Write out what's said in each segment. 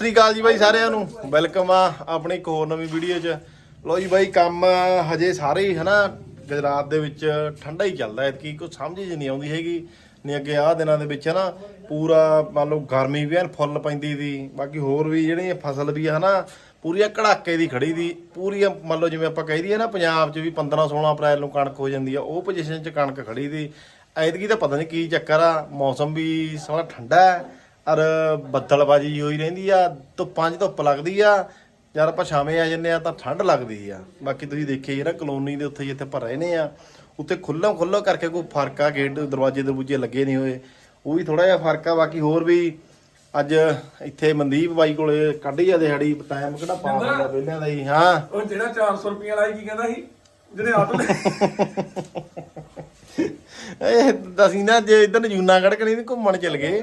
ਸਤਿ ਸ਼੍ਰੀ ਅਕਾਲ ਜੀ ਬਾਈ ਸਾਰਿਆਂ ਨੂੰ। ਵੈਲਕਮ ਆ ਆਪਣੀ ਇੱਕ ਹੋਰ ਨਵੀਂ ਵੀਡੀਓ 'ਚ। ਲੋ ਜੀ ਬਾਈ, ਕੰਮ ਹਜੇ ਸਾਰੇ ਹੀ ਹਨਾ, ਗੁਜਰਾਤ ਦੇ ਵਿੱਚ ਠੰਡਾ ਹੀ ਚੱਲਦਾ। ਹੈ ਕੀ ਕੁਝ ਸਮਝ ਹੀ ਨਹੀਂ ਆਉਂਦੀ ਹੈਗੀ। ਨਹੀਂ ਅੱਗੇ ਆਹ ਦਿਨਾਂ ਦੇ ਵਿੱਚ ਹਨਾ, ਪੂਰਾ ਮੰਨ ਲਓ ਗਰਮੀ ਵੀ ਐਨ ਫੁੱਲ ਪੈਂਦੀ ਦੀ ਬਾਕੀ ਹੋਰ ਵੀ ਜਿਹੜੀਆਂ ਫਸਲ ਵੀ ਆ ਹਨਾ, ਪੂਰੀਆਂ ਕੜਾਕੇ ਦੀ ਖੜੀ ਦੀ ਪੂਰੀਆਂ ਮੰਨ ਲਓ ਜਿਵੇਂ ਆਪਾਂ ਕਹਿ ਦਈਏ ਨਾ, ਪੰਜਾਬ 'ਚ ਵੀ 15 16 ਅਪ੍ਰੈਲ ਨੂੰ ਕਣਕ ਹੋ ਜਾਂਦੀ ਆ, ਉਹ ਪੋਜੀਸ਼ਨ 'ਚ ਕਣਕ ਖੜੀ ਦੀ ਐਤਕੀ ਤਾਂ ਪਤਾ ਨਹੀਂ ਕੀ ਚੱਕਰ ਆ, ਮੌਸਮ ਵੀ ਸੋਹਣਾ ਠੰਡਾ ਹੈ। ਔਰ ਬੱਦਲਬਾਜੀ ਹੋਈ ਰਹਿੰਦੀ ਆ ਧੁੱਪਾਂ 'ਚ ਧੁੱਪ ਲੱਗਦੀ ਆ ਜਦ ਆਪਾਂ ਛਾਵੇਂ ਆ ਜੰਨੇ ਆ ਤਾਂ ਠੰਡ ਲੱਗਦੀ ਆ। ਬਾਕੀ ਤੁਸੀਂ ਦੇਖਿਆ ਜਿਹੜਾ ਕਲੋਨੀ ਦੇ ਉੱਥੇ ਜਿੱਥੇ ਭਰੇ ਨੇ ਆ ਉੱਥੇ ਖੁੱਲ੍ਹਾ ਖੁੱਲ੍ਹਾ ਕਰਕੇ ਕੋਈ ਫ਼ਰਕ ਆ ਗੇਟ ਦਰਵਾਜ਼ੇ ਦਰਵਾਜ਼ੇ ਲੱਗੇ ਨਹੀਂ ਹੋਏ। ਉਹ ਵੀ ਥੋੜਾ ਜਿਹਾ ਫ਼ਰਕ ਆ ਬਾਕੀ ਹੋਰ ਵੀ ਅੱਜ ਇੱਥੇ ਮਨਦੀਪ ਬਾਈ ਕੋਲੇ ਕੱਢੀ ਆ ਦਿਹਾੜੀ ਟਾਈਮ ਕਿਹੜਾ ਪਾ ਹੁੰਦਾ ਪਹਿਲਾਂ ਦਾ ਹੀ ਹਾਂ। ਉਹ ਜਿਹੜਾ 400 ਰੁਪਏ ਵਾਲਾ ਕੀ ਕਹਿੰਦਾ ਸੀ? ਜਿਹੜੇ ਆਟੋ ਦੇ ਇਹ ਅਸੀਂ ਨਾ ਜੇ ਇਧਰ ਜੂਨਾਗੜ੍ਹ ਕਣੀ ਨੂੰ ਘੁੰਮਣ ਚੱਲ ਗਏ।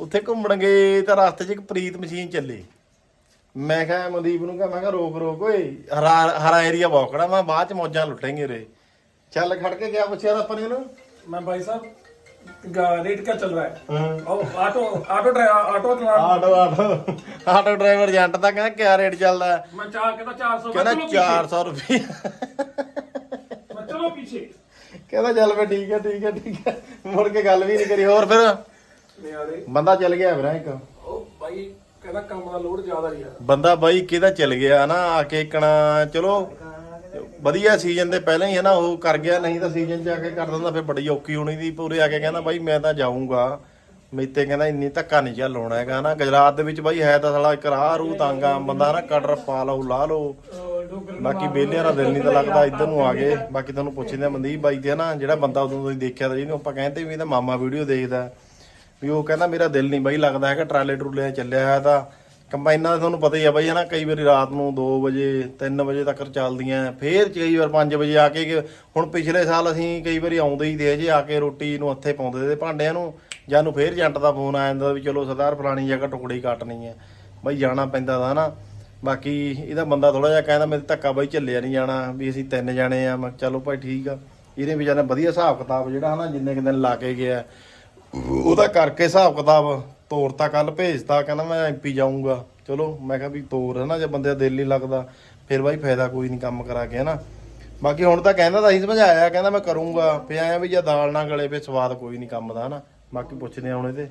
ਉੱਥੇ ਘੁੰਮਣ ਗਏ ਤਾਂ ਰਸਤੇ 'ਚ ਇੱਕ ਪ੍ਰੀਤ ਮਸ਼ੀਨ ਚੱਲੇ। ਮੈਂ ਕਿਹਾ ਮਨਦੀਪ ਨੂੰ ਕਿਹਾ ਮੈਂ ਕਿਹਾ ਰੋਕ ਰੋਕ ਓਏ ਹਰਾ ਹਰਾ ਏਰੀਆ ਬੌਕੜਾ ਮੈਂ ਬਾਅਦ 'ਚ ਮੌਜਾਂ ਲੁੱਟਾਂਗੇ ਰੇ ਚੱਲ ਖੜ ਕੇ ਗਿਆ ਪੁੱਛਿਆ ਤਾਂ ਆਪਾਂ ਨੇ ਉਹਨੂੰ। मैं भाई साहब गा- रेट क्या चल रहा है और auto auto driver auto auto auto driver agent ਦਾ ਕਹਿੰਦਾ ਕਿਆ ਰੇਟ ਚੱਲਦਾ ਹੈ? मैं चार कहता चार ਕਹਿੰਦਾ 400 ਰੁਪਏ चलो पीछे ਕਹਿੰਦਾ ਚੱਲ ਫੇ ਠੀਕ ਹੈ ਠੀਕ ਹੈ ਠੀਕ ਹੈ। ਮੁੜ ਕੇ ਗੱਲ ਵੀ ਨਹੀਂ ਕਰੀ ਹੋਰ ਫਿਰ? ਬੰਦਾ ਚੱਲ ਗਿਆ ਵੀਰਾ ਇੱਕ। ਬੰਦਾ ਬਾਈ ਕਿਹਦਾ ਚੱਲ ਗਿਆ ਨਾ ਆ ਕੇ ਕਣਾ ਚਲੋ ਵਧੀਆ ਸੀਜ਼ਨ ਦੇ ਪਹਿਲਾਂ ਹੀ ਹੈ ਨਾ ਉਹ ਕਰ ਗਿਆ ਨਹੀਂ ਤਾਂ ਸੀਜ਼ਨ 'ਚ ਕੇ ਕਰ ਦਿੰਦਾ ਫਿਰ ਬੜੀ ਔਕੀ ਹੋਣੀ ਦੀ ਪੂਰੇ ਆ ਕੇ ਕਹਿੰਦਾ ਬਾਈ ਮੈਂ ਤਾਂ ਜਾਊਂਗਾ। ਮੇਤੇ ਕਹਿੰਦਾ ਇੰਨੀ ਧੱਕਾ ਨਹੀਂ ਚੱਲ ਹੋਣਾ ਹੈਗਾ ਨਾ ਗੁਜਰਾਤ ਦੇ ਵਿੱਚ ਬਾਈ ਹੈ ਤਾਂ ਸਾਲਾ ਇੱਕ ਰਾਹ ਰੂ ਤਾਂਗਾ ਬੰਦਾ ਨਾ ਕਟਰ ਪਾ ਲਓ ਲਾ ਲੋ ਬਾਕੀ ਬੇਲਿਆਂ ਦਾ ਦਿਲ ਨਹੀਂ ਤਾਂ ਲੱਗਦਾ ਇੱਧਰ ਨੂੰ ਆ ਗਏ। ਬਾਕੀ ਤੁਹਾਨੂੰ ਪੁੱਛਦੇ ਆ ਮਨਦੀਪ ਬਾਈ ਤੇ ਨਾ ਜਿਹੜਾ ਬੰਦਾ ਉਦੋਂ ਤੁਸੀਂ ਦੇਖਿਆ ਤਾਂ ਜਿਹਨੂੰ ਆਪਾਂ ਕਹਿੰਦੇ ਵੀ ਇਹਦਾ ਮਾਮਾ ਵੀਡੀਓ ਦੇਖਦਾ। ਵੀ ਉਹ ਕਹਿੰਦਾ ਮੇਰਾ ਦਿਲ ਨਹੀਂ ਬਾਈ ਲੱਗਦਾ ਹੈਗਾ, ਟਰਾਲੇ ਟਰੂਲੇ ਚੱਲਿਆ ਹੋਇਆ ਤਾਂ। ਕੰਬਾਈਨਾਂ ਦਾ ਤੁਹਾਨੂੰ ਪਤਾ ਹੀ ਆ ਬਾਈ, ਹਨਾ, ਕਈ ਵਾਰੀ ਰਾਤ ਨੂੰ 2 ਵਜੇ 3 ਵਜੇ ਤੱਕ ਚੱਲਦੀਆਂ, ਫੇਰ ਕਈ ਵਾਰ 5 ਵਜੇ ਆ ਕੇ ਹੁਣ ਪਿਛਲੇ ਸਾਲ ਅਸੀਂ ਕਈ ਵਾਰੀ ਆਉਂਦੇ ਹੀ ਦੇ ਜੇ, ਆ ਕੇ ਰੋਟੀ ਨੂੰ ਹੱਥੇ ਪਾਉਂਦੇ ਤੇ ਭਾਂਡਿਆਂ ਨੂੰ, ਜਾਂ ਨੂੰ ਫੇਰ ਏਜੰਟ ਦਾ ਫੋਨ ਆ ਜਾਂਦਾ ਵੀ ਚਲੋ ਸਰਦਾਰ ਫਲਾਣੀ ਜਗ੍ਹਾ ਟੁਕੜੀ ਕੱਟਣੀ ਹੈ ਬਾਈ ਜਾਣਾ ਪੈਂਦਾ ਦਾ ਨਾ ਬਾਕੀ ਇਹਦਾ ਬੰਦਾ ਥੋੜਾ ਜਿਹਾ ਕਹਿੰਦਾ ਮੇਰੇ ਧੱਕਾ ਬਾਈ ਚੱਲਿਆ ਨਹੀਂ ਜਾਣਾ, ਵੀ ਅਸੀਂ ਤਿੰਨ ਜਾਣੇ ਆ, ਮੈਂ ਚਲੋ ਭਾਈ ਠੀਕ ਆ। ਇਹਨੇ ਵੀ ਵਧੀਆ ਹਿਸਾਬ ਕਿਤਾਬ ਜਿਹੜਾ, ਹਨਾ, ਜਿੰਨੇ ਕੁ ਦਿਨ ਲਾ ਕੇ ਗਿਆ। ਉਹਦਾ ਕਰਕੇ ਹਿਸਾਬ ਕਿਤਾਬ ਤੋਰਤਾ ਕੱਲ ਭੇਜਤਾ, ਕਹਿੰਦਾ ਮੈਂ ਐਮਪੀ ਜਾਊਂਗਾ। ਚਲੋ, ਮੈਂ ਕਿਹਾ ਵੀ ਤੋਰ ਹਨਾ, ਜੇ ਬੰਦੇ ਦਾ ਦਿਲ ਨਹੀਂ ਲੱਗਦਾ, ਫਿਰ ਬਾਈ ਫਾਇਦਾ ਕੋਈ ਨਹੀਂ ਕੰਮ ਕਰਾ ਕੇ ਹਨਾ। ਬਾਕੀ ਹੁਣ ਤਾਂ ਕਹਿੰਦਾ ਤਾਂ ਅਸੀਂ ਸਮਝਾਇਆ, ਕਹਿੰਦਾ ਮੈਂ ਕਰੂੰਗਾ ਫੇ ਆਇਆ ਵੀ ਜੇ ਦਾਲ ਨਾ ਗਲੇ ਫੇ ਸਵਾਦ ਕੋਈ ਨਹੀਂ ਕੰਮ ਦਾ ਹਨਾ। ਬਾਕੀ ਪੁੱਛਦੇ ਆ ਹੁਣ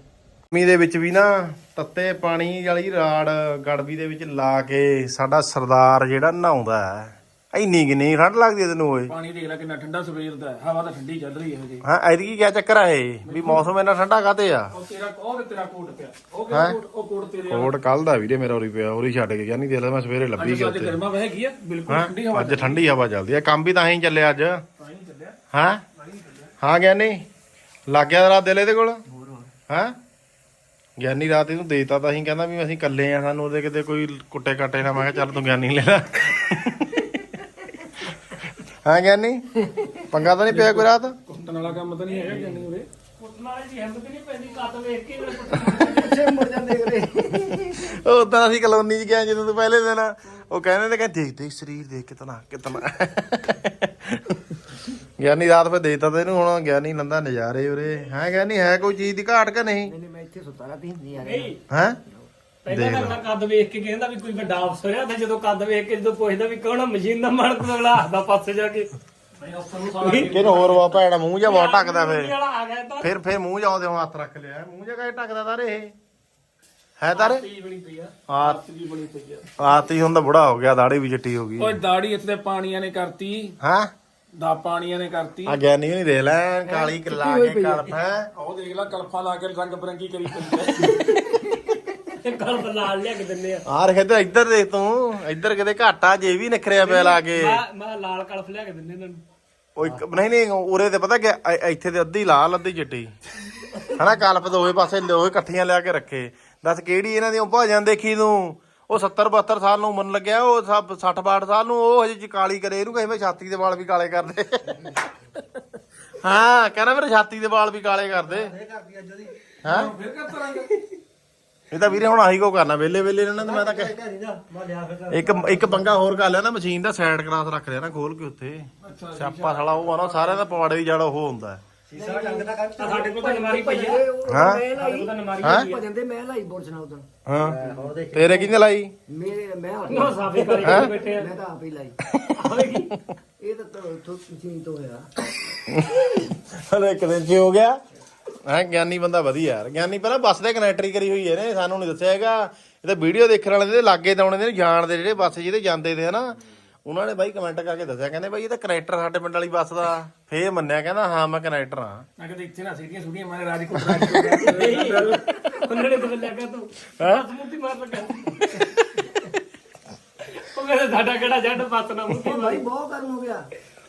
ਮੀ ਦੇ ਵਿੱਚ ਵੀ ਨਾ ਤੱਤੇ ਪਾਣੀ ਵਾਲੀ ਰਾੜ ਗੜਬੀ ਦੇ ਵਿੱਚ ਲਾ ਕੇ ਸਾਡਾ ਸਰਦਾਰ ਜਿਹੜਾ ਨਹਾਉਂਦਾ ਹੈ ਇੰਨੀ ਕਿ ਨਹੀਂ ਠੰਡ ਲੱਗਦੀ ਆ ਤੈਨੂੰ ਓਏ। ਪਾਣੀ ਦੇਖ ਲੈ ਕਿੰਨਾ ਠੰਡਾ ਸਵੇਰ ਦਾ ਹਵਾ ਤਾਂ ਠੰਡੀ ਚੱਲ ਰਹੀ ਹੈ ਹਾਂ ਐਤਕੀ ਕੀ ਚੱਕਰ ਆ ਵੀ ਮੌਸਮ ਇੰਨਾ ਠੰਡਾ ਕਾਤੇ ਆ? ਕੋਟ ਕੱਲ ਦਾ ਵੀਰੇ ਮੇਰਾ ਉਰੀ ਪਿਆ ਉਰੀ ਛੱਡ ਕੇ ਗਿਆ ਨਹੀਂ ਦੇਖ ਮੈਂ ਸਵੇਰੇ ਲੱਭੀ ਗਿਆ ਅੱਜ ਗਰਮਾ ਵਹਿ ਗਈ ਆ ਬਿਲਕੁਲ ਠੰਡੀ ਹਵਾ ਅੱਜ ਠੰਡੀ ਹਵਾ ਚੱਲਦੀ ਆ ਕੰਮ ਵੀ ਤਾਂ ਐਂ ਚੱਲਿਆ ਅੱਜ। ਤਾਂ ਹਾਂ ਹਾਂ? ਗਿਆਨੀ? ਲੱਗ ਗਿਆ ਰਾਤ ਦਿਲ ਇਹਦੇ ਕੋਲ? ਹੋਰ ਹਾਂ? ਗਿਆਨੀ ਰਾਤ ਇਹਨੂੰ ਦੇਤਾ ਤਾਂ ਅਸੀਂ ਕਹਿੰਦਾ ਵੀ ਅਸੀਂ ਇਕੱਲੇ ਆ ਸਾਨੂੰ ਉਹਦੇ ਕਿਤੇ ਕੋਈ ਕੁੱਟੇ ਕਾਟੇ ਨਾ ਮੈਂ ਕਿਹਾ ਚੱਲ ਤੂੰ ਗਿਆਨੀ ਲੈ ਲੈ। ਹਾਂ ਗਿਆਨੀ? ਪੰਗਾ ਤਾਂ ਨਹੀਂ ਪਿਆ ਕੋਈ ਰਾਤ? ਕੁੱਟਣ ਵਾਲਾ ਕੰਮ ਤਾਂ ਨਹੀਂ ਹੈਗਾ ਗਿਆਨੀ ਉਰੇ। ਕੁੱਟਣ ਵਾਲੇ ਦੀ ਹਿੰਮਤ ਨਹੀਂ ਪੈਂਦੀ ਕੱਤ ਵੇਖ ਕੇ ਪਿੱਛੇ ਮੁੜ ਜਾਂਦੇ ਉਰੇ। ਉਹ ਤਾਂ ਅਸੀਂ ਕਲੋਨੀ 'ਚ ਗਏ ਜਦੋਂ ਤੋਂ ਪਹਿਲੇ ਦਿਨ। ਉਹ ਕਹਿੰਦੇ ਨੇ ਕਿ ਦੇਖ ਦੇਖ ਸਰੀਰ ਦੇਖ ਕਿਤਨਾ ਕਿਤਨਾ। ਗਿਆਨੀ ਰਾਤ ਫੇ ਦੇਤਾ ਤੈਨੂੰ ਹੁਣ ਗਿਆਨੀ ਨੰਦਾ ਨਜ਼ਾਰੇ ਉਰੇ। ਹੈ ਗਿਆਨੀ ਹੈ ਕੋਈ ਚੀਜ਼ ਦੀ ਘਾਟ ਕਿ ਨਹੀਂ? ਨਹੀਂ ਮੈਂ ਇੱਥੇ ਸੁੱਤਾ ਰਹਤੀ ਹੁੰਦੀ ਯਾਰ ਹੈ? ਪਹਿਲਾਂ ਤਾਂ ਕੱਦ ਵੇਖ ਕੇ ਕਹਿੰਦਾ ਵੀ ਕੋਈ ਵੱਡਾ ਅਫਸਰ ਆ ਤੇ ਜਦੋਂ ਕੱਦ ਵੇਖ ਕੇ ਜਦੋਂ ਪੁੱਛਦਾ ਵੀ ਕੌਣ ਮਸ਼ੀਨ ਦਾ ਮਾਲਕ ਅਗਲਾ ਹੱਥ ਪਾਸੇ ਜਾ ਕੇ। ਕਿਨ ਹੋਰ ਵਾ ਭੈਣਾ ਮੂੰਹ ਜਾ ਵਾ ਟੱਕਦਾ ਫੇਰ ਫਿਰ ਫਿਰ ਮੂੰਹ ਜਾਉਂਦੇ ਹੁਣ ਹੱਥ ਰੱਖ ਲਿਆ। ਮੂੰਹ ਜਾ ਕੇ ਟੱਕਦਾ ਤਾਰੇ ਇਹ? ਹੈ ਤਾਰੇ? ਚੀਜ਼ ਆਤ ਜੀ ਬਣੀ ਪਈ ਆ। ਆਤੀ ਹੁੰਦਾ ਬੁੜਾ ਹੋ ਗਿਆ ਦਾੜੀ ਵੀ ਚਿੱਟੀ ਹੋ ਗਈ। ਓਏ ਦਾੜੀ ਇੱਥੇ ਪਾਣੀਆਂ ਨੇ ਕਰਤੀ। ਹਾਂ? ਦਾ ਪਾਣੀਆਂ ਨੇ ਕਰਤੀ। ਆ ਗਿਆਨੀ ਨਹੀਂ ਦੇਖ ਲੈ ਕਾਲੀ ਕ- ਲਾ ਕੇ ਕਲਪ ਉਹ ਦੇਖ ਲੈ ਕਲਫਾਂ ਲਾ ਕੇ ਰੰਗ ਬਰੰਗੀ ਕਰੀ ਪਈ ਕਲ ਲਾਲ ਲਿਆ ਕੇ ਦਿੰਦੇ ਆ। ਆ ਰਖੇ ਤੇ ਇੱਧਰ ਦੇਖ ਤੂੰ ਇੱਧਰ ਕਿਤੇ ਘਾਟਾ ਜੇ ਵੀ ਨਿਖਰਿਆ ਪਿਆ ਲਾ ਕੇ। ਮੈਂ ਮੈਂ ਲਾਲ ਕਲਫ ਲਿਆ ਕੇ ਦਿੰਦੇ ਇਹਨਾਂ ਨੂੰ। ਉਹ ਇੱਕ ਨਹੀਂ ਨਹੀਂ ਉਰੇ ਤੇ ਪਤਾ ਕਿ ਇ- ਇੱਥੇ ਤੇ ਅੱਧੀ ਲਾਲ ਅੱਧੀ ਚਿੱਟੀ। ਹਨਾ ਕਲਪ ਦੋਵੇਂ ਪਾਸੇ ਦੋਵੇਂ ਇਕੱਠੀਆਂ ਲਿਆ ਕੇ ਰੱਖੇ। ਦੱਸ ਕਿਹੜੀ ਇਹਨਾਂ ਦੀ ਭਾਜਾਂ ਦੇਖੀ ਤੂੰ? ਉਹ 70 72 ਸਾਲ ਨੂੰ ਮਨ ਲੱਗਿਆ ਉਹ ਸਭ 60 62 ਸਾਲ ਨੂੰ ਉਹ ਹਜੇ ਚ ਕਾਲੀ ਕਰੇ ਇਹਨੂੰ ਕਹੇ ਮੈਂ ਛਾਤੀ ਦੇ ਵਾਲ ਵੀ ਕਾਲੇ ਕਰ ਦੇ ਹਾਂ ਕਹਿੰਦਾ ਮੇਰੇ ਛਾਤੀ ਦੇ ਵਾਲ ਵੀ ਕਾਲੇ ਕਰ ਦੇ ਹਾਂ? ਫਿਰ ਰੰਗ। ਇਹ ਤਾਂ ਵੀਰੇ ਹੁਣ ਆਹੀ ਕੋ ਕਰਨਾ ਵੇਲੇ ਵੇਲੇ ਇਹਨਾਂ ਨੇ ਮੈਂ ਤਾਂ ਕਹਿ- ਮੈਂ ਲਿਆ ਫਿਰ ਇੱਕ ਇੱਕ ਪੰਗਾ ਹੋਰ ਕਰ ਲਿਆ ਨਾ ਮਸ਼ੀਨ ਦਾ ਸਾਈਡ ਕਰਾਸ ਰੱਖ ਲਿਆ ਨਾ ਖੋਲ ਕੇ ਉੱਥੇ। ਸਿਆਪਾ ਸਾਲਾ ਉਹ ਆ ਨਾ ਸਾਰਿਆਂ ਦਾ ਪਵਾੜੇ ਦੀ ਜੜ ਉਹ ਹੁੰਦਾ ਹੈ। ਸੀਸਾ ਕੰਗ ਦਾ ਕਰ ਆ ਸਾਡੇ ਕੋਲ ਤਾਂ ਨਮਾਰੀ ਪਈ ਹੈ। ਹਾਂ? ਮੈਂ ਸਾਡੇ ਲਾਈ ਹਾਂ? ਹੈ। ਭਜਨ ਦੇ ਮੈਂ ਲਾਈ ਹਾਂ। ਤੇਰੇ ਕਿਹਨੇ ਲਾਈ? ਮੇਰੇ ਮੈਂ ਆਪ ਨਾ ਸਾਫੇ ਕਰੀ ਕੇ ਬੈਠੇ ਆ। ਮੈਂ ਤਾਂ ਆਪ ਹੀ ਲਾਈ। ਇਹ ਤਾਂ ਤੋਂ ਤੋਂ ਹੋਇਆ। ਹਲੇ ਇੱਕ ਦਿਨ ਚ ਹੀ ਹੋ ਗਿਆ। ਹੈ ਗਿਆਨੀ ਬੰਦਾ ਵਧੀਆ ਯਾਰ। ਗਿਆਨੀ ਪਹਿਲਾਂ ਬੱਸ ਦੇ ਕਨੈਕਟਰੀ ਕਰੀ ਹੋਈ ਹੈ ਨੇ ਸਾਨੂੰ ਨਹੀਂ ਦੱਸਿਆ ਹੈਗਾ। ਇਹ ਤਾਂ ਵੀਡੀਓ ਦੇਖਣ ਵਾਲੇ ਦੇ ਲਾਗੇ ਦੌਣੇ ਦੇ ਜਾਣਦੇ ਜਿਹੜੇ ਬੱਸ ਜਿਹਦੇ ਜਾਂਦੇ ਤੇ ਹਨਾ। ਉਹਨਾਂ ਨੇ ਬਾਈ ਕਮੈਂਟ ਕਰਕੇ ਦੱਸਿਆ ਕਹਿੰਦੇ ਬਾਈ ਇਹ ਤਾਂ ਕਨੈਕਟਰ ਸਾਡੇ ਪਿੰਡ ਵਾਲੀ ਬੱਸ ਦਾ ਫੇਰ ਮੰਨਿਆ ਕਹਿੰਦਾ ਹਾਂ ਮੈਂ ਕਨੈਕਟਰ ਹਾਂ। ਮੈਂ ਕਹਿੰਦਾ ਇੱਥੇ ਨਾ ਸੀਟੀਆਂ ਸੁਟੀਆਂ ਮਾਰੇ ਰਾਜਕੋਟ ਨਹੀਂ ਉਹਨੇ ਤੇ ਲੱਗਾ ਤੂੰ ਹੈਂ? ਸਮੂਤੀ ਮਾਰ ਲੱਗਾ। ਉਹ ਕਹਿੰਦਾ ਸਾਡਾ ਕਿਹੜਾ ਜੱਟ ਬੱਤ ਨਾ ਮੁੱਤੀ ਮਾਰੀ। ਬਹੁਤ ਗਰਮ ਹੋ ਗਿਆ।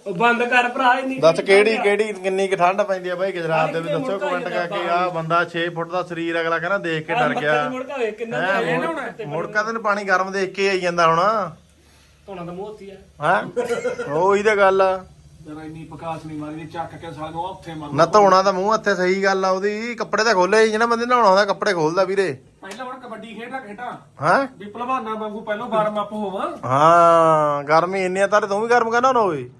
ਉਹ ਬੰਦ ਕਰ ਭਰਾ ਇੰਨੀ ਦੱਸ ਕਿਹੜੀ ਕਿਹੜੀ ਕਿੰਨੀ ਕੁ ਠੰਡ ਪੈਂਦੀ ਆ ਬਾਈ ਗੁਜਰਾਤ ਦੇ ਵਿੱਚ ਦੱਸੋ ਕਮੈਂਟ ਕਰਕੇ। ਆ ਬੰਦਾ 6 ਫੁੱਟ ਦਾ ਸਰੀਰ ਅਗਲਾ ਕਹਿੰਦਾ ਦੇਖ ਕੇ ਡਰ ਗਿਆ। ਮੁੜਕਾ ਵੇ ਕਿੰਨਾ ਹੈਂ, ਹੈ ਮੁੜ- ਮੁੜਕਾ। ਤੈਨੂੰ ਪਾਣੀ ਗਰਮ ਦੇਖ ਕੇ ਆਈ ਜਾਂਦਾ ਹੁਣ। ਧੋਣਾ ਤਾਂ ਮੂੰਹ ਉੱਤੀ ਆ। ਹਾਂ? ਉਹੀ ਤਾਂ ਗੱਲ ਆ। ਜਰਾ ਇੰਨੀ ਪਕਾਸ ਨਹੀਂ ਮਾਰੀ ਚੱਕ ਕੇ ਸਾਲ ਨੂੰ ਉੱਥੇ ਮਾਰ। ਨਾ ਧੋਣਾ ਤਾਂ ਮੂੰਹ ਹੱਥੇ ਸਹੀ ਗੱਲ ਆ ਉਹਦੀ। ਕੱਪੜੇ ਤਾਂ ਖੋਲੇ ਜਿਹੜਾ ਬੰਦੇ ਨਹਾਉਣਾ ਹੁੰਦਾ ਕੱਪੜੇ ਖੋਲਦਾ ਵੀਰੇ। ਪਹਿਲਾਂ ਹੁਣ ਕਬੱਡੀ ਖੇਡਦਾ ਖੇਡਾਂ। ਹਾਂ? ਵੀ ਭਲਵਾਨਾਂ ਵਾਂਗੂ ਪਹਿਲਾਂ ਵਾਰਮ ਅਪ ਹੋਵਾਂ ਹਾਂ ਗਰਮੀ ਇੰਨੀ ਆ ਤਾਰੇ ਤੂੰ ਵੀ ਗਰਮ ਕਰਨਾ ਹੋਵੇ।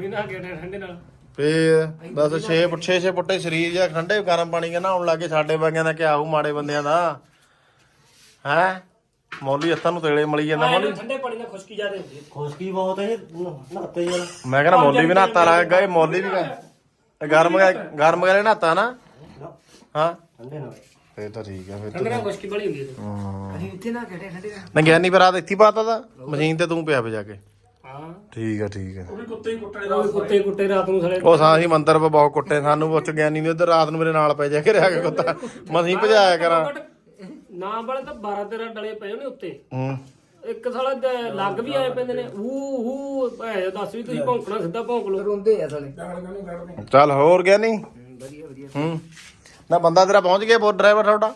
ਹੁਣੀ ਨਾ ਗਿਆ ਠੰਡੇ ਨਾਲ। ਫੇਰ ਦੱਸ 6 ਫੁੱਟ 6 6 ਫੁੱਟੇ ਸਰੀਰ ਜਾਂ ਠੰਡੇ ਗਰਮ ਪਾਣੀ ਕੇ ਨਹਾਉਣ ਲੱਗੇ ਸਾਡੇ ਵਰਗਿਆਂ ਦਾ ਕਿਆ ਹੋਊ ਮਾੜੇ ਬੰਦਿਆਂ ਦਾ। ਹੈ? ਮੌਲੀ ਹੱਥਾਂ ਨੂੰ ਤੇਲੇ ਮਲੀ ਜਾਂਦਾ ਮੌਲੀ। ਠੰਡੇ ਪਾਣੀ ਨਾਲ ਖੁਸ਼ਕੀ ਜ਼ਿਆਦਾ ਹੁੰਦੀ ਹੈ। ਖੁਸ਼ਕੀ ਬਹੁਤ ਹੈ ਨਹਾਤੇ ਯਾਰ ਮੈਂ ਕਹਿੰਦਾ ਮੌਲੀ ਵੀ ਨਹਾਤਾ ਲੱਗ ਇਹ ਮੌਲੀ ਵੀ ਗਰਮ ਗਰਮ ਗਲੇ ਨਹਾਤਾ ਨਾ। ਹਾਂ? ਠੰਡੇ ਨਾਲ। ਫੇਰ ਤਾਂ ਠੀਕ ਆ ਫੇਰ ਠੰਡੇ ਨਾਲ ਖੁਸ਼ਕੀ ਬੜੀ ਹੁੰਦੀ ਹੈ। ਹਾਂ। ਅਸੀਂ ਇੱਥੇ ਨਾ ਖੜੇ ਠੰਡੇ ਨਾਲ ਨਾ ਗਿਆਨੀ ਪਰ ਇੱਥੇ ਹੀ ਪਾਤਾ ਦਾ ਮਸ਼ੀਨ ਤੇ ਤੂੰ ਪਿਆ ਜਾ ਕੇ। ਹਾਂ ਠੀਕ ਆ ਠੀਕ ਆ। ਉਹ ਵੀ ਕੁੱਤੇ ਹੀ ਕੁੱਟਣੇ ਦਾ ਉਹ ਕੁੱਤੇ ਕੁੱਤੇ ਰਾਤ ਨੂੰ ਸੜੇ ਉਹ ਸਾਂ ਅਸੀਂ ਮੰਦਰ ਪੇ ਬਹੁਤ ਕੁੱਟੇ ਸਾਨੂੰ ਪੁੱਛ ਗਿਆਨੀ ਨੇ ਉਧਰ ਰਾਤ ਨੂੰ ਮੇਰੇ ਨਾਲ ਪੈ ਜਾ ਕੇ ਰਿਹਾ ਕੇ ਕੁੱਤਾ ਮਸੀਂ ਭਜਾਇਆ ਕਰਾਂ। ਨਾ ਵਾਲੇ ਤਾਂ 12 13 ਡਲੇ ਪਏ ਨੇ ਉੱਤੇ। ਹੂੰ। ਇੱਕ ਸਾਲਾ ਦ- ਲੱਗ ਵੀ ਆਏ ਪੈਂਦੇ ਨੇ। ਹੂ ਹੂ ਭੈ ਦੱਸ ਵੀ ਤੁਸੀਂ ਭੌਂਕਣਾ ਸਿੱਧਾ ਭੌਂਕ ਲਓ। ਰੋਂਦੇ ਆ ਸਾਲੇ। ਚੱਲ ਹੋਰ ਗਿਆਨੀ? ਵਧੀਆ ਵਧੀਆ। ਹੂੰ। ਨਾ ਬੰਦਾ ਤੇਰਾ ਪਹੁੰਚ ਗਿਆ ਬੋਰ ਡਰਾਈਵਰ ਤੁਹਾਡਾ?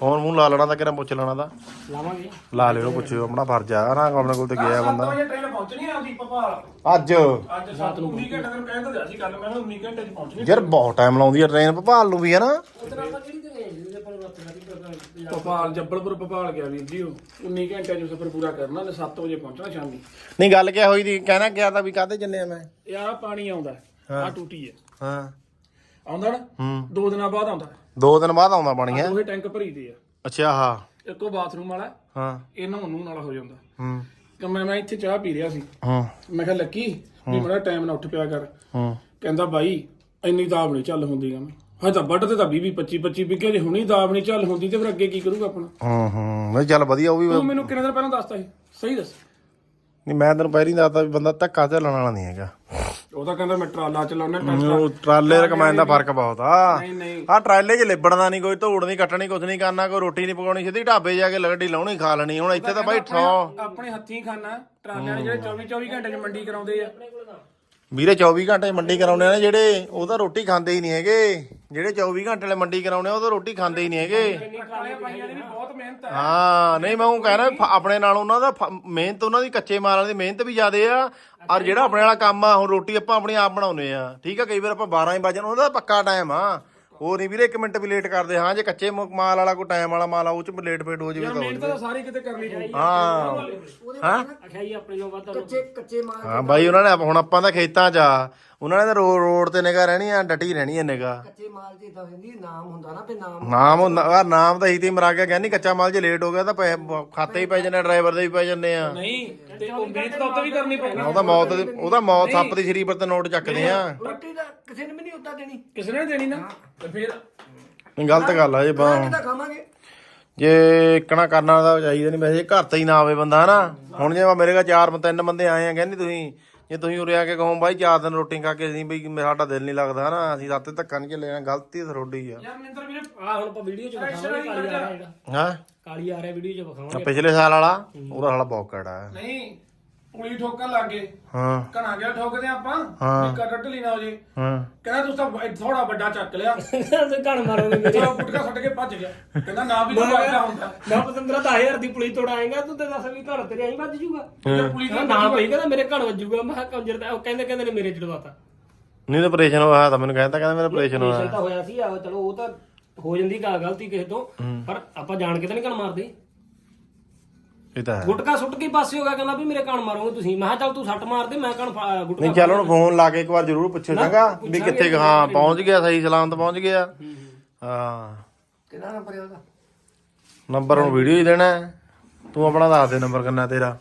ਫੋਨ ਮੂੰਹ ਲਾ ਲੈਣਾ ਤਾਂ ਕਿਹੜਾ ਪੁੱਛ ਲੈਣਾ ਦਾ? ਲਾਵਾਂਗੇ। ਲਾ ਲਿਓ ਪੁੱਛਿਓ ਆਪਣਾ ਫਰਜ਼ ਆ। ਨਾ ਆਪਣੇ ਕੋਲ ਤੇ ਗਿਆ ਬੰਦਾ। ਵਜੇ ਟ੍ਰੇਨ ਪਹੁੰਚਣੀ ਆ ਦੀਪ ਭਪਾਲ ਅੱਜ? ਅੱਜ 7 ਨੂੰ। 19 ਘੰਟੇ ਤੈਨੂੰ ਕਹਿੰਦਾ ਸੀ ਕੱਲ ਮੈਂ ਕਿਹਾ 19 ਘੰਟੇ ਚ ਪਹੁੰਚਣੀ ਯਾਰ ਬਹੁਤ ਟਾਈਮ ਲਾਉਂਦੀ ਆ ਟ੍ਰੇਨ ਭੋਪਾਲ ਨੂੰ ਵੀ ਹੈ ਨਾ। ਭਪਾਲ ਜੱਬਲਪੁਰ ਭਪਾਲ ਗਿਆ ਵੀਰ ਜੀ ਉਹ। 19 ਘੰਟੇ ਚ ਸਫ਼ਰ ਪੂਰਾ ਕਰਨਾ ਤੇ 7 ਵਜੇ ਪਹੁੰਚਣਾ ਸ਼ਾਮੀ। ਨਹੀਂ ਗੱਲ ਕਿਆ ਹੋਈ ਦੀ? ਕਹਿਣਾ ਕਿਆ ਤਾਂ ਵੀ ਕਾਹਦੇ ਜੰਨੇ ਆ ਮੈਂ? ਯਾਰ ਪਾਣੀ ਆਉਂਦਾ ਆ ਟੂਟੀ ਹੈ ਹਾਂ। ਆਉਂਦਾ ਨਾ? ਹੂੰ। ਦੋ ਦਿਨਾਂ ਬਾਅਦ ਆਉਂਦਾ। ਦੋ ਦਿਨ ਬਾਅਦ ਆਉਂਦਾ ਪਾਣੀ ਹੈ ਦੋਹੇ ਟੈਂਕ ਭਰੀ ਦੇ ਆ। ਅੱਛਾ ਹਾਂ ਇੱਕੋ ਬਾਥਰੂਮ ਵਾਲਾ। ਹਾਂ। ਇਹ ਨਹਾਉਣ ਨੂੰ ਨਾਲ ਹੋ ਜਾਂਦਾ। ਹੂੰ। ਕਿ ਮੈਂ ਮੈਂ ਇੱਥੇ ਚਾਹ ਪੀ ਰਿਹਾ ਸੀ। ਹੂੰ। ਮੈਂ ਕਿਹਾ ਲੱਕੀ ਵੀ ਮੇਰਾ ਟਾਈਮ ਨਾਲ ਉੱਠ ਪਿਆ ਕਰ। ਹੂੰ। ਕਹਿੰਦਾ ਬਾਈ ਇੰਨੀ ਦਾਬ ਨਹੀਂ ਚੱਲ ਹੁੰਦੀ ਗਾ। ਹਾਂ ਤਾਂ ਵੱਡ ਤੇ ਤਾਂ 20 25 25 ਵਿਕੇ ਜੇ ਹੁਣੀ ਦਾਬ ਨਹੀਂ ਚੱਲ ਹੁੰਦੀ ਤੇ ਫਿਰ ਅੱਗੇ ਕੀ ਕਰੂਗਾ ਆਪਣਾ? ਹੂੰ ਹੂੰ। ਨਹੀਂ ਚੱਲ ਵਧੀਆ ਉਹ ਵੀ ਤੂੰ ਮੈਨੂੰ ਕਿੰਨੇ ਦਿਨ ਪਹਿਲਾਂ ਦੱਸਤਾ ਸੀ? ਸਹੀ ਦੱਸ। ਨਹੀਂ ਮੈਂ ਤੈਨੂੰ ਪਹਿਲਾਂ ਦੱਸਦਾ ਵੀ ਬੰਦਾ ਧੱਕਾ ਚੱਲਣ ਵਾਲਾ ਨਹੀਂ ਹੈਗਾ। ਉਹ ਤਾਂ ਕਹਿੰਦਾ ਮੈਂ ਟਰਾਲਾ ਚਲਾਉਣਾ ਟਰਾਲਾ ਉਹ ਟਰਾਲੇ ਰਕਮੈਨ ਦਾ ਫ਼ਰਕ ਬਹੁਤ ਆ। ਨਹੀਂ ਨਹੀਂ। ਆ ਟਰਾਲੇ 'ਚ ਲਿਬੜਨਾ ਨਹੀਂ ਕੋਈ ਧੂੜ ਨਹੀਂ ਕੱਟਣੀ ਕੁਝ ਨਹੀਂ ਕਰਨਾ ਕੋਈ ਰੋਟੀ ਨਹੀਂ ਪਕਾਉਣੀ ਸਿੱਧੀ ਢਾਬੇ ਜਾ ਕੇ ਲਗੜੀ ਲਾਉਣੀ ਖਾ ਲੈਣੀ ਹੁਣ ਇੱਥੇ ਤਾਂ ਬਾਈ 100 ਆਪਣੇ ਹੱਥੀਂ ਖਾਣਾ ਟਰਾਲਿਆਂ ਵਾਲੇ ਜਿਹੜੇ 24 24 ਘੰਟੇ ਚ ਮੰਡੀ ਕਰਾਉਂਦੇ ਆ। ਵੀਰੇ 24 ਘੰਟੇ ਮੰਡੀ ਕਰਾਉਣੇ ਨੇ ਜਿਹੜੇ ਉਹ ਤਾਂ ਰੋਟੀ ਖਾਂਦੇ ਹੀ ਨਹੀਂ ਹੈਗੇ। ਜਿਹੜੇ 24 ਘੰਟੇ ਵਾਲੇ ਮੰਡੀ ਕਰਾਉਣੇ ਆ, ਉਹ ਤਾਂ ਰੋਟੀ ਖਾਂਦੇ ਹੀ ਨਹੀਂ ਹੈਗੇ। ਟਰਾਲਿਆਂ ਪਾਈਆਂ ਦੀ ਵੀ ਬਹੁਤ ਮਿਹਨਤ ਹੈ ਹਾਂ ਨਹੀਂ ਮੈਂ ਉਹ ਕਹਿ ਰਿਹਾ ਫ- ਆਪਣੇ ਨਾਲ ਉਹਨਾਂ ਦਾ ਫ- ਮਿਹਨਤ ਉਹਨਾਂ ਦੀ ਕੱਚੇ ਮਾਲ ਦੀ ਮਿਹਨਤ ਵੀ ਜ਼ਿਆਦੇ ਆ। ਔਰ ਜਿਹੜਾ ਆਪਣੇ ਵਾਲਾ ਕੰਮ ਆ ਹੁਣ ਰੋਟੀ ਆਪਾਂ ਆਪਣੀ ਆਪ ਬਣਾਉਨੇ ਆ। ਠੀਕ ਆ ਕਈ ਵਾਰ ਆਪਾਂ 12 ਹੀ ਵਜੇ ਉਹਨਾਂ ਦਾ ਪੱਕਾ ਟਾਈਮ ਆ। ਉਹ ਨਹੀਂ ਵੀਰੇ 1 ਮਿੰਟ ਵੀ ਲੇਟ ਕਰਦੇ। ਹਾਂ ਜੇ ਕੱਚੇ ਮ- ਮਾਲ ਵਾਲਾ ਕੋਈ ਟਾਈਮ ਵਾਲਾ ਮਾਲ ਆ ਉਹ ਚ ਲੇਟ ਫੇਟ ਹੋ ਜਾਵੇ ਤਾਂ ਹੋ ਮਿਹਨਤ ਤਾਂ ਸਾਰੀ ਕਿਤੇ ਕਰਨੀ ਪਊ। ਹਾਂ। ਹਾਂ? ਅਖਾਈ ਆਪਣੇ ਨੂੰ ਵੱਧ ਕੱਚੇ ਕੱਚੇ ਮਾਲ ਹਾਂ ਬਾਈ ਉਹਨਾਂ ਨੇ ਆਪ- ਹੁਣ ਆਪਾਂ ਤਾਂ ਖੇਤਾਂ 'ਚ ਆ। ਉਹਨਾਂ ਨੇ ਤਾਂ ਰੋ- ਰੋਡ ਤੇ ਨਿਗਾ ਰਹਿਣੀ ਆ ਡਟੀ ਰਹਿਣੀ ਆ ਨਿਗਾ ਕੱਚੇ ਮਾਲ ਦੀ ਤਾਂ ਹੁੰਦੀ ਨਾਮ ਹੁੰਦਾ ਨਾ ਤੇ ਨਾਮ ਨਾਮ ਹੁੰਦਾ- ਆਹ ਨਾਮ ਤਾਂ ਹੀ ਤੇ ਮਰਾ ਗਿਆ ਕਹਿੰਦੀ ਕੱਚਾ ਮਾਲ ਜੇ ਲੇਟ ਹੋ ਗਿਆ ਤਾਂ ਪੈਸੇ ਬ- ਖਾਤੇ ਹੀ ਪੈ ਜਾਂਦੇ ਡਰਾਈਵਰ ਦੇ ਵੀ ਪੈ ਜਾਂਦੇ ਆ। ਨਹੀਂ ਤੇ ਉਹ ਮਿਹਨਤ ਤਾਂ ਉੱਤੇ ਵੀ ਕਰਨੀ ਪੈਣੀ। ਉਹਦਾ ਮੌਤ ਦੇ- ਉਹਦਾ ਮੌਤ ਸੱਪ ਦੀ ਸ਼ਰੀਰ ਪਰ ਤੇ ਨੋਟ ਚੱਕਦੇ ਆ। ਰੋਟੀ ਕਿਸੇ ਨੇ ਵੀ ਨਹੀਂ ਉੱਤਾ ਦੇਣੀ। ਕਿਸੇ ਨੇ ਦੇਣੀ ਨਾ ਤੇ ਫਿਰ ਨਹੀਂ ਗਲਤ ਗੱਲ ਆ ਜੇ ਬਾ- ਇਹ ਤਾਂ ਖਾਵਾਂਗੇ। ਜੇ ਇਕਣਾ ਕਰਨਾ ਤਾਂ ਚਾਹੀਦਾ ਨਹੀਂ ਵੈਸੇ ਘਰ ਤੇ ਹੀ ਨਾ ਆਵੇ ਬੰਦਾ ਹਨਾ? ਹੁਣ ਜੇ ਮੇਰੇ ਕੋਲ ਚਾਰ ਤਿੰਨ ਬੰਦੇ ਆਏ ਆ ਕਹਿੰਦੇ ਤੁਸੀਂ ਜੇ ਤੁਸੀਂ ਉਰੇ ਆ ਕੇ ਕਹੋ ਬਾਈ ਚਾਰ ਦਿਨ ਰੋਟੀ ਖਾ ਕੇ ਅਸੀਂ ਬਈ ਸਾਡਾ ਦਿਲ ਨਹੀਂ ਲੱਗਦਾ ਹਨਾ ਅਸੀਂ ਰਾਤੇ ਧੱਕਾ ਨਹੀਂ ਚੱਲੇ ਗਲਤੀ ਤੁਹਾਡੀ ਆ। ਯਾਰ ਮਿੰਦਰ ਵੀਰੇ ਆ ਹੁਣ ਆਪਾਂ ਵੀਡੀਓ ਚ ਵਿਖਾਵਾਂਗੇ ਕਾਲੀ ਆ ਰਿਹਾ ਜਿਹੜਾ ਹਾਂ? ਕਾਲੀ ਆ ਰਿਹਾ ਵੀਡੀਓ ਚ ਵਿਖਾਵਾਂਗੇ ਪਿਛਲੇ ਸਾਲ ਵਾਲਾ ਉਹਦਾ ਸਾਲਾ ਬਹੁਤ ਕੜਾ ਹੈ। ਨਹੀਂ ਪੁਲੀ ਠੋਕਣ ਲੱਗ ਗਏ। ਹਾਂ। ਘਣਾ ਗਿਆ ਠੋਕਦੇ ਆਪਾਂ? ਹਾਂ। ਵੀ ਕਟਰ ਢਲੀ ਨਾ ਹੋ ਜੇ। ਹਾਂ। ਕਹਿੰਦਾ ਤੂੰ ਤਾਂ ਥੋੜਾ ਵੱਡਾ ਚੱਕ ਲਿਆ। ਤੇ ਘਣ ਮਾਰੋਗੇ ਮੇਰੇ ਚਲੋ ਗੁਟਕਾ ਛੱਡ ਕੇ ਭੱਜ ਗਿਆ। ਕਹਿੰਦਾ ਨਾ ਵੀ ਤੂੰ ਵੱਡਾ ਹੁੰਦਾ। ਮੈਂ ਪਤੰਦਰਾ 10000 ਦੀ ਪੁਲੀ ਤੋੜ ਆਏਗਾ ਤੂੰ ਤੇ ਦੱਸ ਵੀ ਘਰ ਤੇਰੇ ਆਈ ਵੱਜ ਜੂਗਾ। ਤੇ ਪੁਲੀ ਕਹਿੰਦਾ ਨਾ ਪਈ ਕਹਿੰਦਾ ਮੇਰੇ ਘਰ ਵੱਜੂਗਾ। ਮੈਂ ਕਿਹਾ ਕੰਜਰ ਦਾ ਉਹ ਕਹਿੰਦੇ ਕਹਿੰਦੇ ਨੇ ਮੇਰੇ ਜੜਵਾਤਾ। ਨਹੀਂ ਤਾਂ ਆਪਰੇਸ਼ਨ ਹੋਇਆ ਤਾਂ ਮੈਨੂੰ ਕਹਿੰਦਾ ਕਹਿੰਦਾ ਮੇਰਾ ਆਪਰੇਸ਼ਨ ਹੋਇਆ। ਤਾਂ ਹੋਇਆ ਸੀ ਆਹੋ ਚਲੋ ਉਹ ਤਾਂ ਹੋ ਜਾਂਦੀ ਗਾ ਗਲਤੀ ਕਿਸੇ ਤੋਂ। ਪਰ ਆਪਾਂ ਜਾਣ ਕੇ ਤਾਂ ਨਹੀਂ ਘਣ ਮਾਰਦੇ। ਇਹ ਤਾਂ ਹੈ। ਗੁਟਕਾ ਸੁੱਟ ਕੇ ਪਾਸੇ ਹੋ ਗਿਆ ਕਹਿੰਦਾ ਵੀ ਮੇਰੇ ਕਣ ਮਾਰੋਗੇ ਤੁਸੀਂ। ਮੈਂ ਕਿਹਾ ਚੱਲ ਤੂੰ ਸੱਟ ਮਾਰ ਦੇ ਮੈਂ ਕਣ ਗੁਟਕਾ ਨਹੀਂ ਚੱਲ ਹੁਣ ਫੋਨ ਲਾ ਕੇ ਇੱਕ ਵਾਰ ਜ਼ਰੂਰ ਪੁੱਛੋ ਚੰਗਾ ਵੀ ਕਿੱਥੇ ਹਾਂ ਪਹੁੰਚ ਗਿਆ ਸਹੀ ਸਲਾਮਤ ਪਹੁੰਚ ਗਿਆ। ਹਾਂ ਕਿਹਦਾ ਨੰਬਰ ਹੈ ਉਹਦਾ? ਨੰਬਰ ਹੁਣ ਵੀਡੀਓ ਹੀ ਦੇਣਾ। ਤੂੰ ਆਪਣਾ ਦੱਸ ਦੇ ਨੰਬਰ ਕਿੰਨਾ ਤੇਰਾ।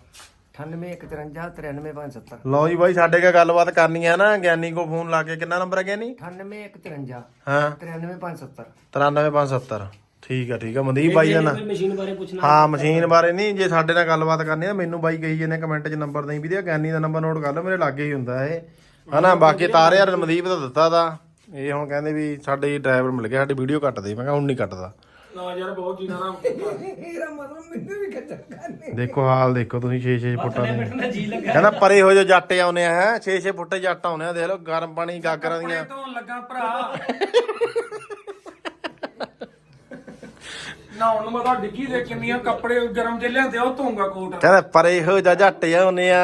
9853 93570 ਲਓ ਜੀ ਬਾਈ ਸਾਡੇ ਕਾ ਗੱਲਬਾਤ ਕਰਨੀ ਹੈ ਨਾ ਗਿਆਨੀ ਕੋ ਫੋਨ ਲਾ ਕੇ। ਕਿੰਨਾ ਨੰਬਰ ਹੈ ਗਿਆਨੀ? 9853 ਹਾਂ। 93570 93570 ਠੀਕ ਆ ਠੀਕ ਆ। ਮਨਦੀਪ ਬਾਈ ਦਾ ਨਾ ਮਸ਼ੀਨ ਬਾਰੇ ਪੁੱਛਣਾ। ਹਾਂ ਮਸ਼ੀਨ ਬਾਰੇ ਨਹੀਂ ਜੇ ਸਾਡੇ ਨਾਲ ਗੱਲਬਾਤ ਕਰਨੀ ਆ ਮੈਨੂੰ ਬਾਈ ਕਹੀ ਜਨੇ ਕਮੈਂਟ 'ਚ ਨੰਬਰ ਨਹੀਂ ਵੀ ਗਿਆਨੀ ਦਾ ਨੰਬਰ ਨੋਟ ਕਰ ਲਓ ਮੇਰੇ ਲਾਗੇ ਹੀ ਹੁੰਦਾ ਇਹ। ਹਨਾ ਬਾਕੀ ਤਾਰੇ ਯਾਰ ਮਨਦੀਪ ਦਾ ਦਿੱਤਾ ਦਾ ਇਹ ਹੁਣ ਕਹਿੰਦੇ ਵੀ ਸਾਡੇ ਡਰਾਈਵਰ ਮਿਲ ਗਿਆ ਸਾਡੀ ਵੀਡੀਓ ਕੱਟ ਦੇ ਮੈਂ ਕਿਹਾ ਹੁਣ ਨਹੀਂ ਕੱਟਦਾ। ਨਾ ਯਾਰ ਬਹੁਤ ਜੀਣਾ ਨਾ ਇਹਦਾ ਮਤਲਬ ਮੈਨੂੰ ਵੀ ਖੱਜਲ ਕਰਨੀ ਦੇਖੋ ਹਾਲ ਦੇਖੋ ਤੁਸੀਂ 6-6 ਫੁੱਟਾਂ ਦੇ। ਬੈਠਣਾ ਜੀ ਲੱਗਾ। ਕਹਿੰਦਾ ਪਰੇ ਹੋ ਜੋ ਜੱਟ ਆਉਨੇ ਆ ਹੈ। 6-6 ਫੁੱਟ ਜੱਟ ਆਉਨੇ ਆ ਦੇਖ ਲਓ ਗਰਮ ਪਾਣੀ ਗਾਗਰਾਂ ਦੀਆਂ। ਤੋਂ ਲੱਗਾ ਭਰਾ। ਨਾ ਹੁਣ ਮੈਂ ਤਾਂ ਡਿੱਗੀ ਦੇ ਕਿੰਨੀਆਂ ਕੱਪੜੇ ਗਰਮ ਜੇ ਲਿਆਂਦੇ ਆ ਉਹ ਧੋਂਗਾ ਕੋਟ। ਕਹਿੰਦਾ ਪਰੇ ਹੋ ਜਾ ਜੱਟ ਆਉਨੇ ਆ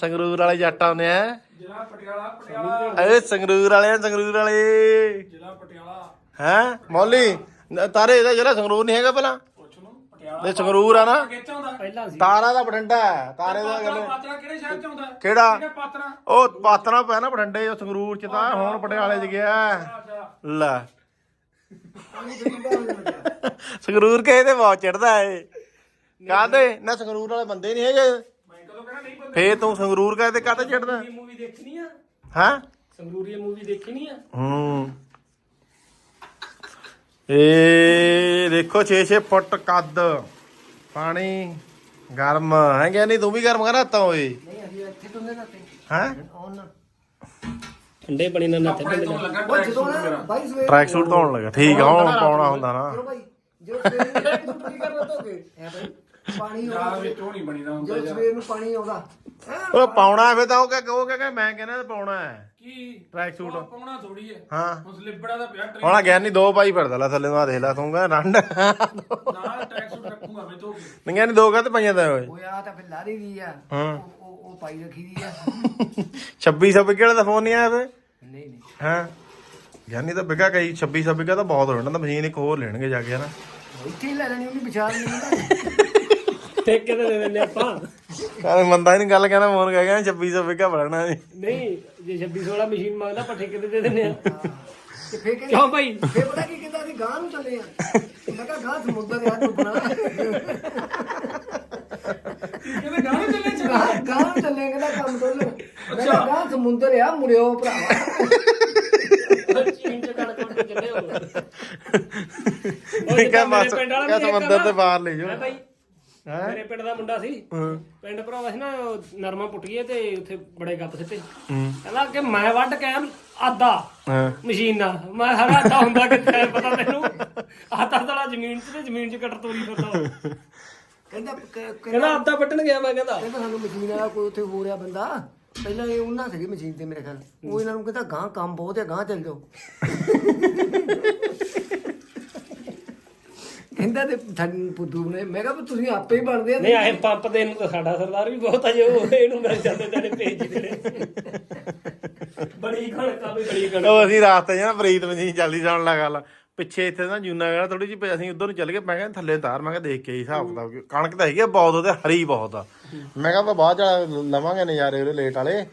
ਸੰਗਰੂਰ ਵਾਲੇ ਜੱਟ ਆਉਨੇ ਆ। ਜ਼ਿਲ੍ਹਾ ਪਟਿਆਲਾ ਪਟਿਆਲਾ। ਏ ਸੰਗਰੂਰ ਵਾਲੇ ਸੰਗਰੂਰ ਵਾਲੇ। ਜ਼ਿਲ੍ਹਾ ਪਟਿਆਲਾ। ਹੈ ਮੌਲੀ ਨ- ਤਾਰੇ ਇਹਦਾ ਜਿਹੜਾ ਸੰਗਰੂਰ ਨਹੀਂ ਹੈਗਾ ਪਹਿਲਾਂ? ਪੁੱਛ ਲਓ ਪਟਿਆਲਾ ਇਹ ਸੰਗਰੂਰ ਆ ਨਾ? ਕਿੱਥੇ ਆਉਂਦਾ ਪਹਿਲਾਂ ਸੀ। ਤਾਰਾ ਦਾ ਬਠਿੰਡਾ ਹੈ ਤਾਰੇ ਦਾ ਗੱਲ ਪਾਤਰਾ ਕਿਹੜੇ ਸ਼ਹਿਰ ਚ ਆਉਂਦਾ ਕਿਹੜਾ? ਕਿਹੜਾ ਪਾਤਰਾ? ਉਹ ਪਾਤਰਾ ਪਿਆ ਨਾ ਬਠਿੰਡੇ ਉਹ ਸੰਗਰੂਰ ਚ ਤਾਂ ਹੁਣ ਪਟਿਆਲੇ ਚ ਗਿਆ। ਅੱਛਾ। ਲੈ। ਸੰਗਰੂਰ ਕਹੇ ਤੇ ਬਹੁਤ ਚੜਦਾ ਏ। ਕਾਹਦੇ? ਨਾ ਸੰਗਰੂਰ ਵਾਲੇ ਬੰਦੇ ਨਹੀਂ ਹੈਗੇ। ਮੈਂ ਕਦੋਂ ਕਹਿਣਾ ਨਹੀਂ ਬੰਦੇ ਫੇਰ ਤੂੰ ਸੰਗਰੂਰ ਕਹੇ ਤੇ ਕਾਹਤੇ ਚੜਦਾ? ਇਹ ਮੂਵੀ ਦੇਖਣੀ ਆ। ਹਾਂ? ਸੰਗਰੂਰੀ ਮੂਵੀ ਦੇਖੀ ਨਹੀਂ ਆ। ਹੂੰ। ਇਹ ਦੇਖੋ 6-6 ਫੁੱਟ ਕੱਦ। ਪਾਣੀ ਗਰਮ। ਹੈ ਗਿਆ ਨਹੀਂ ਤੂੰ ਵੀ ਗਰਮ ਕਰਾਤਾ ਓਏ। ਨਹੀਂ ਅਸੀਂ ਇੱਥੇ ਤੋਂ ਨਾ। ਤੇ ਹੈ? ਆਉਣ ਨਾ। ਠੰਡੇ ਬਣੀ ਨਾ ਨੱਥੇ ਤੋਂ ਲੱਗਾ ਉਹ ਜਦੋਂ ਨਾ ਬਾਈ ਸਵੇਰ ਟਰੈਕ ਸੂਟ ਧੋਣ ਲੱਗਾ। ਠੀਕ ਆ ਹੁਣ ਪਾਉਣਾ ਹੁੰਦਾ ਨਾ। ਚਲੋ ਬਾਈ ਜਦੋਂ ਸਵੇਰ ਨੂੰ ਤੂੰ ਕੀ ਕਰਨਾ ਤੋਗੇ ਐ ਬਾਈ ਪਾਣੀ ਆਉਂਦਾ ਵਿੱਚ ਉਹ ਨਹੀਂ ਬਣੀਦਾ ਹੁੰਦਾ ਜਦੋਂ ਸਵੇਰ ਨੂੰ ਪਾਣੀ ਆਉਂਦਾ? ਉਹ ਪਾਉਣਾ ਫੇ ਤਾਂ ਉਹ ਕਹ ਉਹ ਕਹ ਮੈਂ ਕਹਿੰਦਾ ਪਾਉਣਾ ਹੈ। ਕੀ? ਟਰੈਕ ਸੂਟ ਉਹ ਪਾਉਣਾ ਥੋੜੀ ਹੈ। ਹਾਂ। ਉਸ ਲਿਬੜਾ ਦਾ ਪਿਆ ਟਰੈਕ ਹੁਣ ਗਿਆ ਨਹੀਂ ਦੋ ਪਾਈ ਫਿਰਦਾ ਲੈ ਥੱਲੇ ਨੂੰ ਆ ਦੇਖ ਲੈ ਤੂੰ ਕਹ ਰੰਡ। ਨਾਲ ਟਰੈਕ ਸੂਟ ਰੱਖੂਗਾ ਮੈਂ ਧੋ ਕੇ। ਨਹੀਂ ਗਿਆ ਨਹੀਂ ਦੋ ਕਹ ਤੇ ਪਈਆਂ ਤਾਂ ਓਏ। ਉਹ ਆ ਤਾਂ ਫਿਰ ਲਾਰੀ ਦੀ ਆ। ਹਾਂ। ਉਹ ਪਾਈ ਰੱਖੀ ਦੀ ਆ। 26 ਸੌ ਵਿਕੇ ਵਾਲਾ ਤਾਂ ਫੋਨ ਨਹੀਂ ਆਇਆ ਫੇ ਨਹੀਂ ਨਹੀਂ। ਹਾਂ? ਗਿਆਨੀ ਤਾਂ ਵਿਕਾ ਗਈ 26 ਸੌ ਵਿਕਾ ਤਾਂ ਬਹੁਤ ਹੋ ਜਾਣਾ ਤਾਂ ਮਸ਼ੀਨ ਇੱਕ ਹੋਰ ਲੈਣਗੇ ਜਾ ਕੇ ਹਨਾ। ਇੱਥੇ ਹੀ ਲੈ ਲੈਣੀ ਉਹਨੇ ਵਿਚਾਰ ਨਹੀਂ ਠੇਕੇ ਤੇ ਦੇ ਦਿੰਦੇ ਆਪਾਂ। ਕਹਿੰਦਾ ਮੰਦਾ ਹੀ ਨਹੀਂ ਗੱਲ ਕਹਿੰਦਾ ਫੋਨ ਕਹਿ ਗਿਆ 26 ਸੌ ਵਿਕਾ ਬਣਨਾ ਜੀ। ਨਹੀਂ ਜੇ 26 16 ਮਸ਼ੀਨ ਮੰਗਦਾ ਆਪਾਂ ਠੇਕੇ ਤੇ ਦੇ ਦਿੰਦੇ ਆ। ਤੇ ਫੇਰ ਕਿਉਂ ਭਾਈ? ਫੇਰ ਪਤਾ ਕੀ ਕਹਿੰਦਾ ਅਸੀਂ ਗਾਂ ਨੂੰ ਚੱਲੇ ਆ। ਮੈਂ ਕਿਹਾ ਗਾਂ ਸਮੁੰਦਰ ਆ ਡੁੱਬਣਾ ਕਿਹਦੇ ਗਾਣੇ ਚੱਲੇ ਚ ਗਾਂ ਚੱਲੇ ਕਹਿੰਦਾ ਕੰਮ ਤੋਂ ਮੈਂ ਕਿਹਾ ਗਾਂ ਸਮੁੰਦਰ ਆ ਮੁੜਿਓ ਭਰਾਵਾ। ਚੱਲੇ ਨਹੀਂ ਸਮੁੰਦਰ ਦੇ ਬਾਹਰ ਲੈ ਜਾਓ। ਭਾਈ ਮੇਰੇ ਪਿੰਡ ਦਾ ਮੁੰਡਾ ਸੀ। ਪਿੰਡ ਭਰਾਵਾ ਸੀ ਨਾ ਉਹ ਨਰਮਾ ਪੁੱਟ ਗਿਆ ਤੇ ਉੱਥੇ ਬੜੇ ਗੱਪ ਸਿੱਟੇ। ਕਹਿੰਦਾ ਕਿ ਮੈਂ ਵੱਢ ਕੇ ਆਦਾ ਹਾਂ। ਮਸ਼ੀਨ ਨਾਲ। ਮੈਂ ਸਾਰਾ ਆਦਾ ਹੁੰਦਾ ਕਿੱਥੇ ਪਤਾ ਤੈਨੂੰ? ਆਦਾ ਤਲਾ ਜ਼ਮੀਨ 'ਚ ਤੇ ਜ਼ਮੀਨ 'ਚ ਕਟਰ ਤੋਰੀ ਫਿਰਦਾ। ਕਹਿੰਦਾ ਕ- ਕਹਿੰਦਾ ਕਹਿੰਦਾ ਆਦਾ ਵੱਢਣ ਗਿਆ ਮੈਂ ਕਹਿੰਦਾ। ਕਹਿੰਦਾ ਸਾਨੂੰ ਮਸ਼ੀਨ ਵਾਲਾ ਕੋਈ ਉੱਥੇ ਹੋ ਰਿਹਾ ਬੰਦਾ। ਪਹਿਲਾਂ ਇਹ ਉਹਨਾਂ ਸੀਗੀ ਮਸ਼ੀਨ ਤੇ ਮੇਰੇ ਖਿਆਲ। ਉਹ ਇਹਨਾਂ ਨੂੰ ਕਹਿੰਦਾ ਗਾਂ ਕੰਮ ਬਹੁਤ ਹੈ ਗਾਂ ਚੱਲ ਜਾਓ। ਕਹਿੰਦਾ ਤੇ ਥਨ ਪੁੱਦੂ ਨੇ ਮੈਂ ਕਿਹਾ ਵੀ ਤੁਸੀਂ ਆਪੇ ਹੀ ਬਣਦੇ ਆ ਨਹੀਂ ਆਏ ਪੰਪ ਦੇਣ ਨੂੰ ਤਾਂ ਸਾਡਾ ਸਰਦਾਰ ਵੀ ਬਹੁਤ ਆ ਜੋ ਇਹਨੂੰ ਮਿਲ ਜਾਂਦੇ ਤੇਰੇ ਭੇਜ ਦੇ ਨੇ ਬੜੀ ਕਣਕਾਂ ਵੀ ਬੜੀ ਕਣਕ। ਉਹ ਅਸੀਂ ਰਾਸਤੇ 'ਚ ਨਾ ਪ੍ਰੀਤ ਮਸ਼ੀਨ ਚੱਲਦੀ ਜਾਣ ਲੱਗਾ ਗੱਲ ਪਿੱਛੇ ਇੱਥੇ ਨਾ ਜੂਨਾ ਗੜਾ ਥੋੜੀ ਜਿਹੀ ਅਸੀਂ ਉਧਰ ਨੂੰ ਚੱਲ ਗਏ। ਮੈਂ ਕਿਹਾ ਥੱਲੇ ਤਾਰ ਮੈਂ ਕਿਹਾ ਦੇਖ ਕੇ ਆਈ ਹਿਸਾਬ ਕਿਤਾਬ। ਕਿ- ਕਣਕ ਤਾਂ ਹੈਗੀ ਆ ਬਹੁਤ ਉਹਦੇ ਹਰੀ ਬਹੁਤ ਆ। ਮੈਂ ਕਿਹਾ ਆਪਾਂ ਬਾਅਦ ਚ ਲਵਾਂਗੇ ਨਜ਼ਾਰੇ ਉਹਦੇ ਲੇਟ ਵਾਲੇ।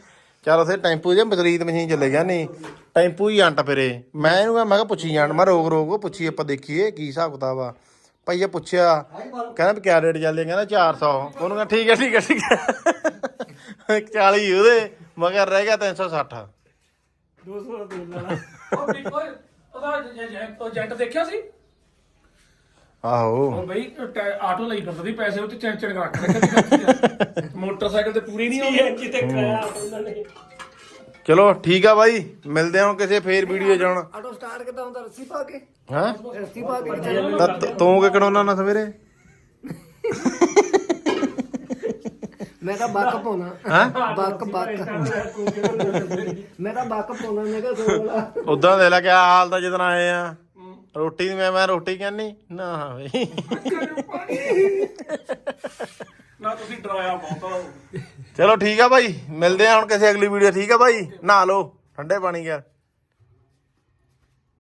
ਚਲ ਉਥੇ ਟੈਂਪੂ ਜੇ ਪ੍ਰੀਤ ਮਸ਼ੀਨ ਚੱਲੇ ਗਿਆ ਨਹੀਂ ਟੈਂਪੂ ਹੀ ਅੰਟ ਫਿਰੇ। ਮੈਂ ਇਹਨੂੰ ਕਿਹਾ ਮੈਂ ਕਿਹਾ ਪੁੱਛੀ ਜਾਣ। ਮੈਂ ਰੋਕ ਰੋਕ ਉਹ ਪੁੱਛੀ ਆਪਾਂ ਦੇਖੀਏ ਕੀ ਹਿਸਾਬ ਕਿਤਾਬ ਆ। ਭਾਈਆ ਪੁੱਛਿਆ ਕਹਿੰਦਾ ਵੀ ਕਿਆ ਰੇਟ ਚੱਲਦੇ ਕਹਿੰਦਾ 400 ਉਹਨੂੰ ਕਹਿੰਦਾ ਠੀਕ ਹੈ ਠੀਕ ਹੈ ਠੀਕ ਹੈ। 40 ਉਹਦੇ ਮਗਰ ਰਹਿ ਗਿਆ 360 200 ਦਾ ਤੇਲ ਵਾਲਾ ਉਹ ਉਹਦਾ ਜ- ਜ- ਜ- ਉਹ ਜੈਂਟ ਦੇਖਿਆ ਸੀ? ਆਹੋ। ਉਹ ਬਈ ਟੈ- ਆਟੋ ਲਈ ਫਿਰਦਾ ਸੀ ਪੈਸੇ ਉੱਤੇ ਚੈਨ ਰੱਖ ਰੱਖਿਆ ਮੋਟਰਸਾਈਕਲ ਤੇ ਪੂਰੀ ਨਹੀਂ ਆਉਂਦੀ। ਸੀਐਨਜੀ ਤੇ ਕਰਾਇਆ ਉਹਨਾਂ ਨੇ। ਚਲੋ ਠੀਕ ਆ ਬਾਈ। ਮਿਲਦੇ ਹਾਂ ਹੁਣ ਕਿਸੇ ਫੇਰ ਵੀਡੀਓ ਹੁਣ। ਆਟੋ ਸਟਾਰਟ ਕਿਦਾਂ ਹੁੰਦਾ? ਰੱਸੀ ਪਾ ਕੇ? ਹਾਂ? ਰੱਸੀ ਪਾ ਕੇ ਕਿੱਥੇ ਤਾਂ ਤ- ਤੂੰ ਕਿ ਕਢਾਉਣਾ ਨਾ ਸਵੇਰੇ? ਮੈਂ ਤਾਂ ਬੱਕ ਪਾਉਣਾ। ਹਾਂ? ਬੱਕ ਬੱਕ। ਮੈਂ ਤਾਂ ਬੱਕ ਪਾਉਣਾ ਮੈਂ ਕਿਹਾ ਸੋ ਵਾਲਾ ਉਦਾਂ ਦੇ ਲੈ ਕੇ ਹਾਲ ਦਾ ਜਦੋਂ ਆਏ ਆ। ਰੋਟੀ ਦੀ ਮੈਂ ਮੈਂ ਰੋਟੀ ਕਹਿੰਨੀ ਨਾ ਬਈ ਨਾ ਤੁਸੀਂ ਡਰਾਇਆ ਬਹੁਤ ਚਲੋ ਠੀਕ ਆ ਬਾਈ ਮਿਲਦੇ ਆ ਹੁਣ ਕਿਸੇ ਅਗਲੀ ਵੀਡੀਓ ਠੀਕ ਆ ਬਾਈ ਨਹਾ ਲਓ ਠੰਡੇ ਪਾਣੀ ਗਿਆ।